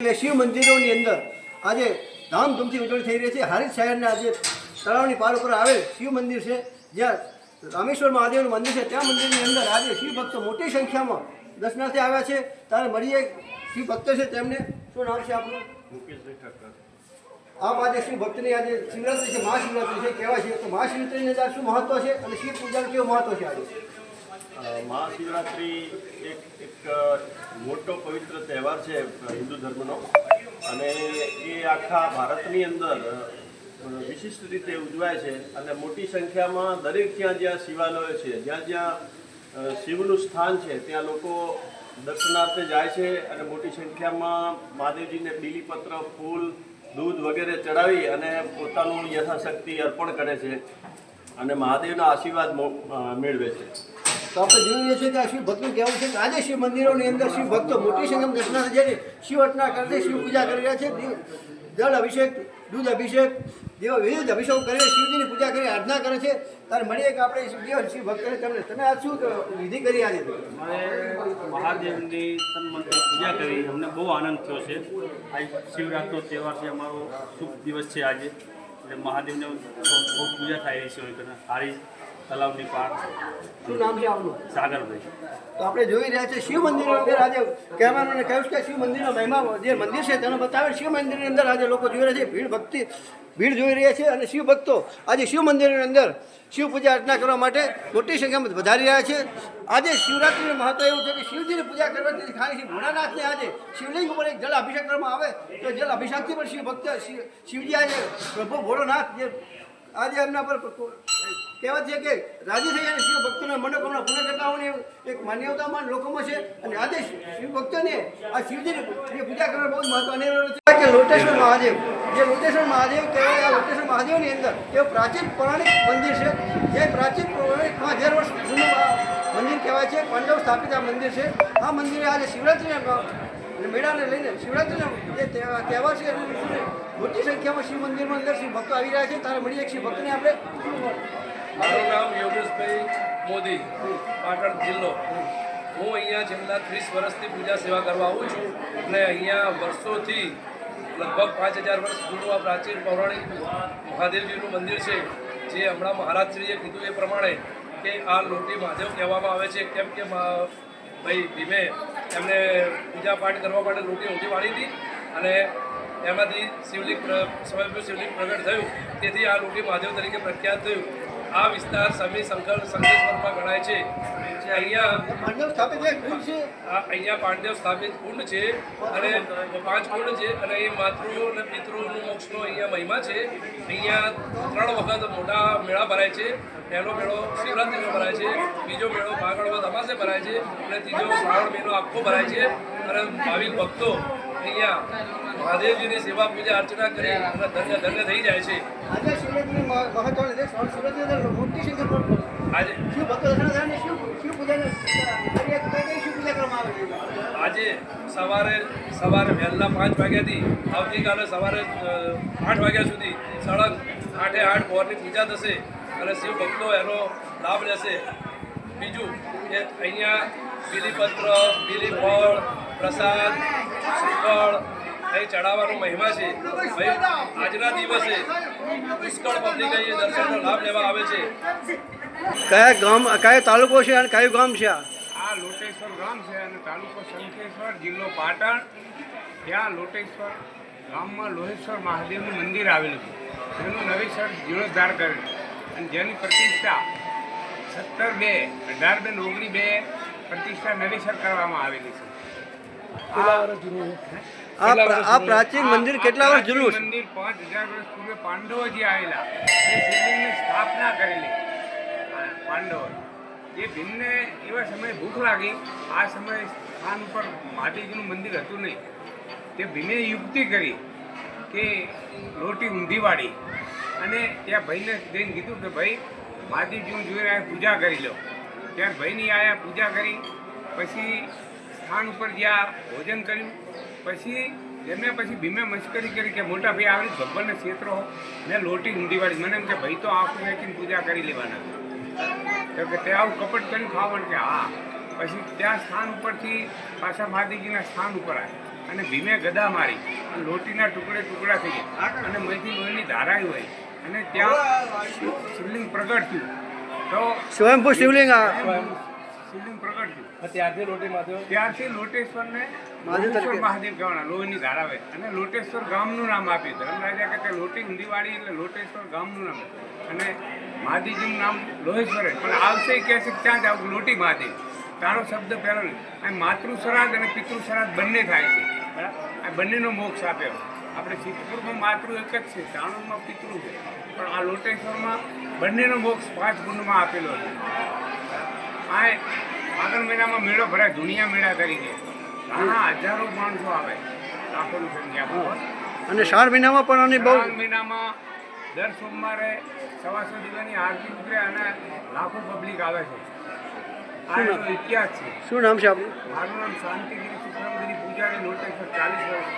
એટલે શિવ મંદિરોની અંદર આજે ધામધૂમથી ઉજવણી થઈ રહી છે. હારીજ શહેરના આજે તળાવની પાર ઉપર આવેલ શિવ મંદિર છે. જ્યાં રામેશ્વર મહાદેવનું મંદિર છે. ત્યાં મંદિરની અંદર આજે શિવ ભક્તો મોટી સંખ્યામાં દર્શનાર્થે આવ્યા છે. ત્યારે મળીએ શિવ ભક્તો છે તેમને. શું નામ છે આપનું? આપ આજે શિવ ભક્તની આજે શિવરાત્રી છે મહાશિવરાત્રી છે. કહેવાય છે? તો મહાશિવરાત્રીની અંદર શું મહત્વ છે? અને શિવ પૂજાનું કેવું મહત્વ છે આજે? મહાશિવરાત્રિ એક એક મોટો પવિત્ર તહેવાર છે હિન્દુ ધર્મનો. અને એ આખા ભારતની અંદર વિશિષ્ટ રીતે ઉજવાય છે. અને મોટી સંખ્યામાં દરેક જ્યાં જ્યાં શિવાલયો છે, જ્યાં જ્યાં શિવનું સ્થાન છે, ત્યાં લોકો દર્શનાર્થે જાય છે અને મોટી સંખ્યામાં મહાદેવજીને બીલીપત્ર, ફૂલ, દૂધ વગેરે ચડાવી અને પોતાનું યથાશક્તિ અર્પણ કરે છે. અને મહાદેવના આશીર્વાદ મેળવે છે. તો આપણે જોઈ રહ્યા છીએ કે આ શિવ ભક્તનું કહેવું છે કે આજે શિવ મંદિરોની અંદર શિવ ભક્તો મોટી સંખ્યામાં દર્શનાર્થે જઈને શિવ અર્ચના કરે શિવ પૂજા કરી રહ્યા છે જળ અભિષેક દૂધ અભિષેક જેવા વિવિધ અભિષેક કરે શિવજીની પૂજા કરી આરાધના કરે છે. ત્યારે મળીએ કે આપણે શિવ શિવ ભક્તને તમને તમે આ શું વિધિ કરી આજે? મહાદેવની તન્મંત્ર પૂજા કરી. અમને બહુ આનંદ થયો છે. આ શિવરાત્રિનો તહેવાર છે અમારો શુભ દિવસ છે આજે. એટલે મહાદેવને બહુ પૂજા થાય છે હારી તલાવની પાર શું નામ છે આપનું? સાગરભાઈ. તો આપણે જોઈ રહ્યા છીએ શિવ મંદિર અંદર આજે કહેવાનું કહ્યું છે કે શિવ મંદિરનો મહિમા જે મંદિર છે તેને બતાવે શિવ મંદિરની અંદર આજે લોકો જોઈ રહ્યા છે ભીડ ભક્તિ ભીડ જોઈ રહ્યા છે અને શિવ ભક્તો આજે શિવ મંદિરની અંદર શિવ પૂજા અર્ચના કરવા માટે મોટી સંખ્યામાં વધારી રહ્યા છે. આજે શિવરાત્રિનું મહત્વ એવું છે કે શિવજીની પૂજા કરવાથી ખાલી શ્રી ભોળાનાથને આજે શિવલિંગ ઉપર એક જળ અભિષેક કરવામાં આવે. તો જલ અભિષેકથી પણ શિવ ભક્ત શિવજી આજે પ્રભુ ભોળોનાથ જે આજે એમના પર કહેવાય છે કે રાજી થઈ અને શિવ ભક્તોના મનોકામના પૂર્ણ કરતા હોવાની એક માન્યતામાં લોકોમાં છે અને આજે શિવ ભક્તોને આ શિવજીની પૂજા કરવા બહુ મહત્વ અનેરો છે. કે લોટેશ્વર મહાદેવ, જે લોટેશ્વર મહાદેવ કહેવાય આ લોટેશ્વર મહાદેવની અંદર એ પ્રાચીન પૌરાણિક મંદિર છે. જે પ્રાચીન પૌરાણિક પાંચ હજાર વર્ષ જૂનું મંદિર કહેવાય છે, પાંડવ સ્થાપિત આ મંદિર છે. આ મંદિરે આજે શિવરાત્રિના મેળાને લઈને શિવરાત્રિના જે તહેવાર છે મોટી સંખ્યામાં શિવ મંદિરમાં અંદર શિવ ભક્તો આવી રહ્યા છે. ત્યારે મળીએ શિવ ભક્તને આપણે. મારું નામ યોગેશભાઈ મોદી, પાટણ જિલ્લો. હું અહીંયા છેલ્લા ત્રીસ વર્ષથી પૂજા સેવા કરવા આવું છું અને અહીંયા વર્ષોથી લગભગ પાંચ હજાર વર્ષ જૂનું આ પ્રાચીન પૌરાણિક મહાદેવજીનું મંદિર છે, જે હમણાં મહારાજશ્રીએ કીધું એ પ્રમાણે કે આ લોટી મહાદેવ કહેવામાં આવે છે, કેમ કે ભાઈ ભીમે એમને પૂજા પાઠ કરવા માટે લોટી ઊંધી વાળી હતી અને એમાંથી શિવલિંગ સ્વયંભૂ શિવલિંગ પ્રગટ થયું. તેથી આ લોટી મહાદેવ તરીકે પ્રખ્યાત થયું. આ વિસ્તાર સમી શંકર સંકેશ્વરમાં ગણાય છે. જે અહીંયા પાંડવ સ્થાપિત કુંડ છે? આ અહીંયા પાંડવ સ્થાપિત કુંડ છે અને પાંચ કુંડ છે અને એ માતૃ અને પિતૃનું મોક્ષનો અહીંયા મહિમા છે. અહીંયા ત્રણ વખત મોટા મેળા ભરાય છે. પહેલો મેળો શિવરાત્રિનો ભરાય છે. બીજો મેળો માગળવા અમાસે ભરાય છે. અને ત્રીજો શ્રાવણ મહિનો આખો ભરાય છે. અને ભાવિક ભક્તો અહીંયા મહાદેવજીની સેવા પૂજા અર્ચના કરી ધન્ય ધન્ય થઈ જાય છે. આજે અંદર મોટી આજે શિવ ભક્તો શિવ શિવ પૂજા સવારે સવારે વહેલા પાંચ વાગ્યાથી આવતીકાલે સવારે આઠ વાગ્યા સુધી સળંગ આઠે આઠ ભોરની પૂજા થશે અને શિવ ભક્તો એનો લાભ લેશે. બીજું કે અહીંયા બીલીપત્ર બીલીફળ પ્રસાદ શ્રીફળ અહીં ચડાવવાનો મહિમા છે. ભાઈ આજના દિવસે પુષ્કળ પબ્લિક અહીં દર્શનનો લાભ લેવા આવે છે. કયા ગામ કયા તાલુકો છે અને કયું ગામ છે આ? આ લોટેશ્વર ગામ છે અને તાલુકો શંખેશ્વર જિલ્લો પાટણ. ત્યાં લોટેશ્વર ગામમાં લોહેશ્વર મહાદેવનું મંદિર આવેલું છે. જેનું નવેસર જીર્ણોદ્ધાર કરેલું અને જેની પ્રતિષ્ઠા સત્તર બે અઢાર બે ઓગણી બે પ્રતિષ્ઠા નવેસર કરવામાં આવેલી છે. આ પ્રાચીન મંદિર કેટલા વર્ષ જૂનું છે? મંદિર પાંચ હજાર વર્ષ પૂર્વે પાંડવો જે આવેલા એ શિવલિંગની સ્થાપના કરેલી. પાંડવો. એ ભીમને એવા સમયે ભૂખ લાગી આ સમયે સ્થાન ઉપર માતાજીનું મંદિર હતું નહીં. તે ભીમે યુક્તિ કરી કે લોટી ઊંધી વાળી અને ત્યાં ભાઈને જઈને કીધું કે ભાઈ માતાજી હું જોઈને પૂજા કરી લો. ત્યાં ભાઈની આયા પૂજા કરી પછી સ્થાન ઉપર ગયા ભોજન કર્યું પછી એમને પછી ભીમે મશ્કરી કરી કે મોટા ભાઈ આવી ભગવાનને ક્ષેત્રો મેં લોટી ઊંધી વાળી. મને એમ કે ભાઈ તો આખું વેચીને પૂજા કરી લેવાના તો કે તે આવું કપટ કરીને ખાવાનું કે હા. પછી ત્યાં સ્થાન ઉપરથી પાછા મહાદેવજીના સ્થાન ઉપર આવ્યા. અને ભીમે ગદા મારી અને લોટીના ટુકડે ટુકડા થઈ ગયા. અને મહીથી લોહીની ધારાઈ હોય. અને ત્યાં શિવલિંગ પ્રગટ થયું. તો સ્વયંભૂ શિવલિંગ શિવલિંગ પ્રગટ થયું ત્યારથી લોટે મહાદેવ ત્યારથી લોટેશ્વરને મહાદેવ લોટેશ્વર મહાદેવ કહેવાના લોહીની ધારાવે અને લોટેશ્વર ગામનું નામ આપ્યું ધર્મરાજા કહેતા લોટી હિન્દીવાડી એટલે લોટેશ્વર ગામનું નામ. અને મહાદેવજીનું નામ લોહેશ્વર. પણ આવશે કહે છે ત્યાં જ આવું લોટી મહાદેવ તારો શબ્દ પહેલો નહીં અને માતૃ શ્રાદ્ધ અને પિતૃ શ્રાદ્ધ બંને થાય છે. બરાબર? આ બંનેનો મોક્ષ આપ્યો આપણે સિદ્ધપુરમાં માતૃ એક જ છે ચાણુમાં પિતૃ છે. પણ આ લોટેશ્વરમાં બંનેનો મોક્ષ પાંચ ગુણમાં આપેલો છે. આ આગળ મહિનામાં મેળો ભરાય દુનિયા મેળા તરીકે. ઘણા હજારો માણસો આવે. લાખોની સંખ્યામાં અને શ્રાવણ મહિનામાં પણ અને બહુ મહિનામાં દર સોમવારે સવાસો દિવસની આરતી ઉતરે અને લાખો પબ્લિક આવે છે. આ એનો ઇતિહાસ છે. શું નામ છે આપણું મારું નામ શાંતિગીરી સુખરામગીરી પૂજારી લોટેશ્વર ચાલીસ વર્ષ